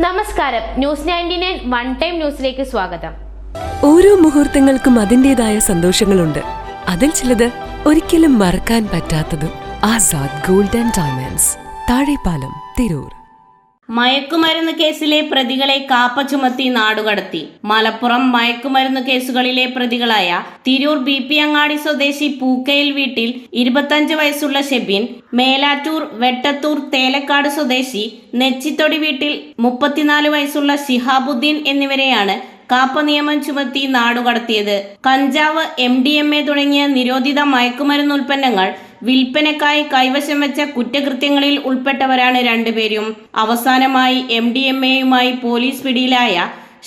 നമസ്കാരം. News ninety nine one time ന്യൂസിലേക്ക് സ്വാഗതം. ഓരോ മുഹൂർത്തങ്ങൾക്കും അതിന്റെതായ സന്തോഷങ്ങളുണ്ട്. അതിൽ ചിലത് ഒരിക്കലും മറക്കാൻ പറ്റാത്തതും ആസാദ് ഗോൾഡൻ ഡയമണ്ട്സ്. താഴെപ്പാലം തിരൂർ. മയക്കുമരുന്ന് കേസിലെ പ്രതികളെ കാപ്പ ചുമത്തി നാടുകടത്തി. മലപ്പുറം മയക്കുമരുന്ന് കേസുകളിലെ പ്രതികളായ തിരൂർ ബി പി അങ്ങാടി സ്വദേശി പൂക്കയിൽ വീട്ടിൽ ഇരുപത്തഞ്ച് വയസ്സുള്ള ഷെബിൻ മേലാറ്റൂർ വെട്ടത്തൂർ തേലക്കാട് സ്വദേശി നെച്ചിത്തൊടി വീട്ടിൽ മുപ്പത്തിനാല് വയസ്സുള്ള ഷിഹാബുദ്ദീൻ എന്നിവരെയാണ് കാപ്പ നിയമം ചുമത്തി നാടുകടത്തിയത്. കഞ്ചാവ് എം ഡി എം എ തുടങ്ങിയ നിരോധിത മയക്കുമരുന്ന് ഉൽപ്പന്നങ്ങൾ വിൽപ്പനക്കായി കൈവശം വെച്ച കുറ്റകൃത്യങ്ങളിൽ ഉൾപ്പെട്ടവരാണ് രണ്ടുപേരും. അവസാനമായി എം ഡി എം എയുമായി പോലീസ് പിടിയിലായ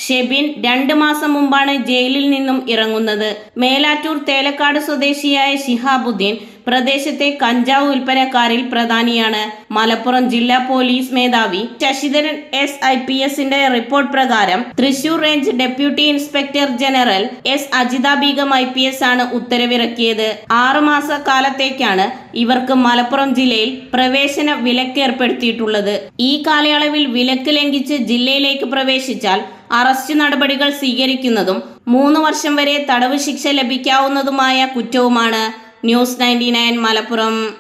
ഷെബിൻ രണ്ട് മാസം മുമ്പാണ് ജയിലിൽ നിന്നും ഇറങ്ങുന്നത്. മേലാറ്റൂർ തേലക്കാട് സ്വദേശിയായ ശിഹാബുദ്ദീൻ പ്രദേശത്തെ കഞ്ചാവ് വിൽപ്പനക്കാരിൽ പ്രധാനിയാണ്. മലപ്പുറം ജില്ലാ പോലീസ് മേധാവി ശശിധരൻ എസ് ഐ പി എസിന്റെ റിപ്പോർട്ട് പ്രകാരം Thrissur range deputy inspector general S Ajitha Beegum I P S ആണ് ഉത്തരവിറക്കിയത്. ആറുമാസ കാലത്തേക്കാണ് ഇവർക്ക് മലപ്പുറം ജില്ലയിൽ പ്രവേശന വിലക്ക് ഏർപ്പെടുത്തിയിട്ടുള്ളത്. ഈ കാലയളവിൽ വിലക്ക് ലംഘിച്ച് ജില്ലയിലേക്ക് പ്രവേശിച്ചാൽ അറസ്റ്റ് നടപടികൾ സ്വീകരിക്കുന്നതും മൂന്ന് വർഷം വരെ തടവ് ശിക്ഷ ലഭിക്കാവുന്നതുമായ കുറ്റവുമാണ്. News ninety Malappuram